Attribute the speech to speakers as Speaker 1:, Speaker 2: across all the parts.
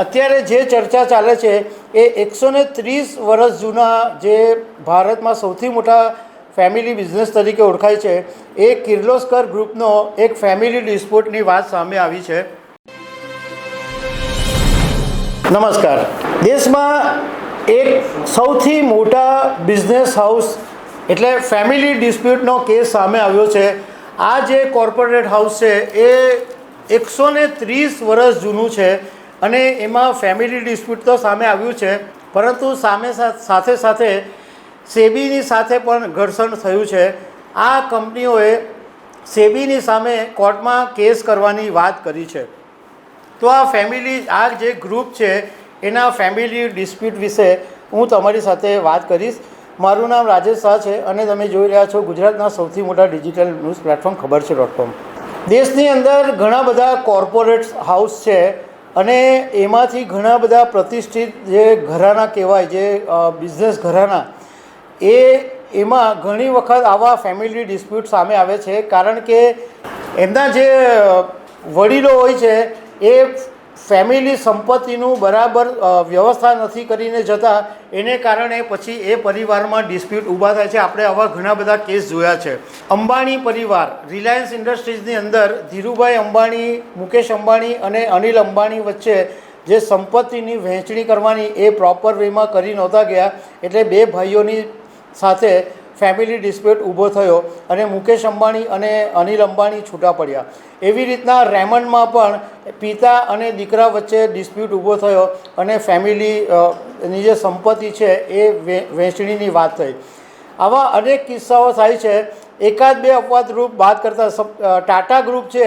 Speaker 1: અત્યારે જે ચર્ચા ચાલે છે, એ એકસો ને ત્રીસ વર્ષ જૂના જે ભારતમાં સૌથી મોટા ફેમિલી બિઝનેસ તરીકે ઓળખાય છે, એ કિર્લોસ્કર ગ્રુપનો એક ફેમિલી ડિસ્પ્યુટની વાત સામે આવી છે. નમસ્કાર. દેશમાં એક સૌથી મોટા બિઝનેસ હાઉસ એટલે ફેમિલી ડિસ્પ્યુટનો કેસ સામે આવ્યો છે. આ જે કોર્પોરેટ હાઉસ છે, એ એકસો ત્રીસ વર્ષ જૂનું છે. અને એમાં ફેમિલી ડિસ્પ્યુટ તો સામે આવ્યું છે, પરંતુ સામે સાથે સાથે સેબીની સાથે પણ ઘર્ષણ થયું છે. આ કંપનીઓએ સેબીની સામે કોર્ટમાં કેસ કરવાની વાત કરી છે. તો આ ફેમિલી આ જે ગ્રુપ છે, એના ફેમિલી ડિસ્પ્યુટ વિશે હું તમારી સાથે વાત કરીશ. મારું નામ રાજેશ શાહ છે અને તમે જોઈ રહ્યા છો ગુજરાતના સૌથી મોટા ડિજિટલ ન્યૂઝ પ્લેટફોર્મ ખબર છે ડોટ કોમ દેશની અંદર ઘણા બધા કોર્પોરેટ હાઉસ છે. અને એમાંથી ઘણા બધા પ્રતિષ્ઠિત જે ઘરાના કહેવાય, જે બિઝનેસ ઘરાના, એ, એમાં ઘણી વખત આવા ફેમિલી ડિસ્પ્યુટ સામે આવે છે. કારણ કે એમના જે વડીલો હોય છે, એ ફેમિલી સંપત્તિનું બરાબર વ્યવસ્થા નથી કરીને જતા, એને કારણે પછી એ પરિવારમાં ડિસ્પ્યુટ ઊભા થાય છે. આપણે આવા ઘણા બધા કેસ જોયા છે. અંબાણી પરિવાર, રિલાયન્સ ઇન્ડસ્ટ્રીઝની અંદર ધીરુભાઈ અંબાણી, મુકેશ અંબાણી અને અનિલ અંબાણી વચ્ચે જે સંપત્તિની વહેંચણી કરવાની એ પ્રોપર વેમાં કરી નહોતા ગયા. એટલે બે ભાઈઓની સાથે ફેમિલી ડિસ્પ્યુટ ઊભો થયો અને મુકેશ અંબાણી અને અનિલ અંબાણી છૂટા પડ્યા. એવી રીતના રેમન્ડમાં પણ પિતા અને દીકરા વચ્ચે ડિસ્પ્યુટ ઊભો થયો અને ફેમિલીની જે સંપત્તિ છે એ વહેંચણીની વાત થઈ. આવા અનેક કિસ્સાઓ થાય છે. એકાદ બે અપવાદરૂપ વાત કરતાં ટાટા ગ્રુપ છે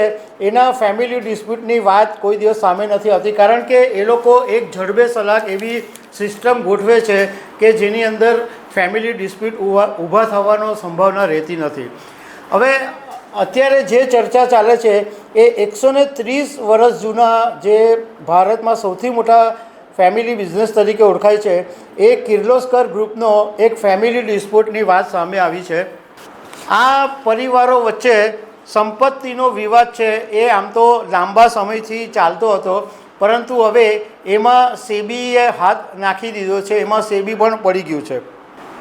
Speaker 1: એના ફેમિલી ડિસ્પ્યુટની વાત કોઈ દિવસ સામે નથી આવતી. કારણ કે એ લોકો એક જડબે સલાક એવી સિસ્ટમ ગોઠવે છે કે જેની અંદર ફેમિલી ડિસ્પ્યુટ ઊભા થવાનો સંભાવના રહેતી નથી. હવે અત્યારે જે ચર્ચા ચાલે છે, એ એકસો ને ત્રીસ વર્ષ જૂના જે ભારતમાં સૌથી મોટા ફેમિલી બિઝનેસ તરીકે ઓળખાય છે, એ કિર્લોસ્કર ગ્રુપનો એક ફેમિલી ડિસ્પ્યુટની વાત સામે આવી છે. આ પરિવારો વચ્ચે સંપત્તિનો વિવાદ છે, એ આમ તો લાંબા સમયથી ચાલતો હતો, પરંતુ હવે એમાં સેબીએ હાથ નાખી દીધો છે, એમાં સેબી પણ પડી ગયું છે.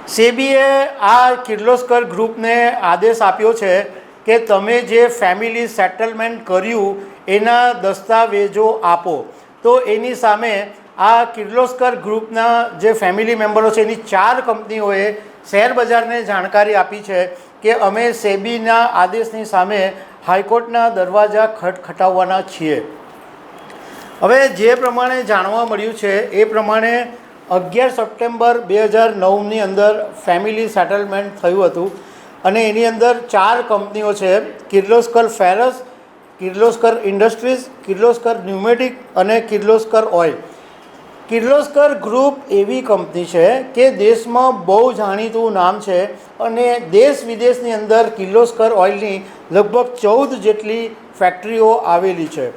Speaker 1: સેબીએ આ કિર્લોસ્કર ગ્રુપને આદેશ આપ્યો છે કે તમે જે ફેમિલી સેટલમેન્ટ કર્યું એના દસ્તાવેજો આપો. તો એની સામે આ કિર્લોસ્કર ગ્રુપના જે ફેમિલી મેમ્બરો છે, એની ચાર કંપનીઓએ શેરબજારને જાણકારી આપી છે કે અમે સેબીના આદેશની સામે હાઈકોર્ટના દરવાજા ખટખટાવવાના છીએ. હવે જે પ્રમાણે જાણવા મળ્યું છે, એ પ્રમાણે અગિયાર સપ્ટેમ્બર બે હજાર નવની અંદર ફેમિલી સેટલમેન્ટ થયું હતું અને એની અંદર ચાર કંપનીઓ છે, Kirloskar Ferrous, Kirloskar industries, Kirloskar pneumatic અને કિર્લોસ્કર ઓઇલ. કિર્લોસ્કર ગ્રુપ એવી કંપની છે કે દેશમાં બહુ જાણીતું નામ છે અને દેશ વિદેશની અંદર કિર્લોસ્કર ઓઇલની લગભગ ચૌદ જેટલી ફેક્ટરીઓ આવેલી છે.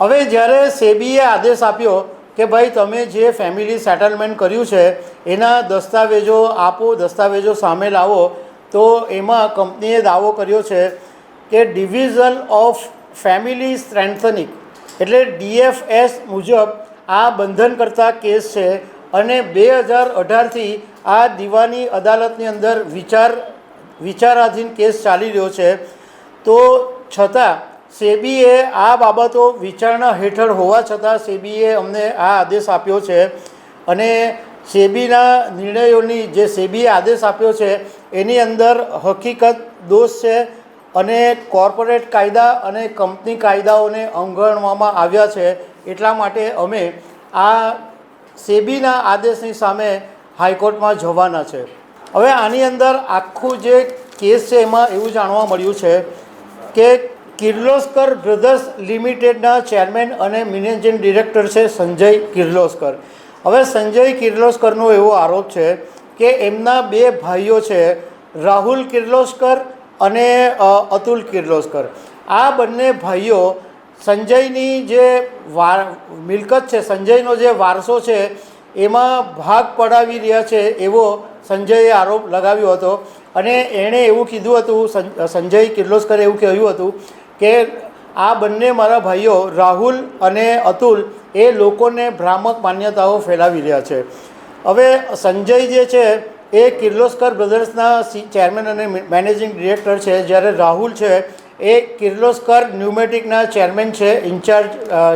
Speaker 1: હવે જ્યારે સેબીએ આદેશ આપ્યો કે ભાઈ તમે જે ફેમિલી સેટલમેન્ટ કર્યું છે, એના દસ્તાવેજો આપો, દસ્તાવેજો સામે લાવો, તો એમાં કંપનીએ દાવો કર્યો છે કે ડિવિઝન ઓફ ફેમિલી સ્ટ્રેન્થનિંગ એટલે ડીએફએસ મુજબ આ બંધનકર્તા કેસ છે અને બે હજાર અઢારથી આ દીવાની અદાલતની અંદર વિચાર, વિચારાધીન કેસ ચાલી રહ્યો છે. તો છતાં સેબીએ આ બાબતો વિચારણા હેઠળ હોવા છતાં સેબીએ અમને આ આદેશ આપ્યો છે. અને સેબીના નિર્ણયોની જે સેબીએ આદેશ આપ્યો છે, એની અંદર હકીકત દોષ છે અને કોર્પોરેટ કાયદા અને કંપની કાયદાઓને અવગણવામાં આવ્યા છે. એટલા માટે અમે આ સેબીના આદેશની સામે હાઈકોર્ટમાં જવાના છે. હવે આની અંદર આખું જે કેસ છે એમાં એવું જાણવા મળ્યું છે કે કિર્લોસ્કર બ્રધર્સ લિમિટેડના ચેરમેન અને મેનેજિંગ ડિરેક્ટર છે સંજય કિર્લોસ્કર. હવે સંજય કિર્લોસ્કરનો એવો આરોપ છે કે એમના બે ભાઈઓ છે, રાહુલ કિર્લોસ્કર અને અતુલ કિર્લોસ્કર. આ બંને ભાઈઓ સંજયની જે વાર, મિલકત છે, સંજયનો જે વારસો છે, એમાં ભાગ પડાવી રહ્યા છે એવો સંજયે આરોપ લગાવ્યો હતો. અને એણે એવું કીધું હતું સંજય કિર્લોસ્કરે એવું કહ્યું હતું કે આ બંને મારા ભાઈઓ રાહુલ અને અતુલ એ લોકોને ભ્રામક માન્યતાઓ ફેલાવી રહ્યા છે. હવે સંજય જે છે એ કિર્લોસ્કર બ્રધર્સના ચેરમેન અને મેનેજિંગ ડિરેક્ટર છે. જ્યારે રાહુલ છે એ કિર્લોસ્કર ન્યુમેટિકના ચેરમેન છે, ઇન્ચાર્જ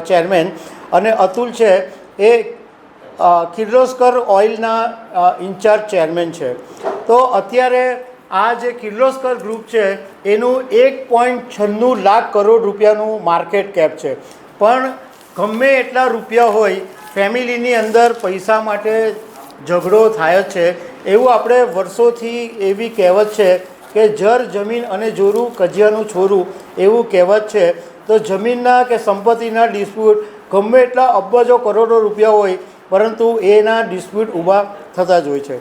Speaker 1: ચેરમેન અને અતુલ છે એ કિર્લોસ્કર ઓઇલના ઇન્ચાર્જ ચેરમેન છે. તો અત્યારે આ જે કિર્લોસ્કર ગ્રુપ છે, એનું એક પોઈન્ટ છન્નું લાખ કરોડ રૂપિયાનું માર્કેટ કેપ છે. પણ ગમે એટલા રૂપિયા હોય, ફેમિલીની અંદર પૈસા માટે ઝઘડો થાય છે. એવું આપણે વર્ષોથી એવી કહેવત છે કે જર જમીન અને જોરું કજિયાનું છોરું એવું કહેવત છે. તો જમીનના કે સંપત્તિના ડિસ્પ્યુટ ગમે એટલા અબજો કરોડો રૂપિયા હોય, પરંતુ એના ડિસ્પ્યુટ ઊભા થતા જ હોય છે.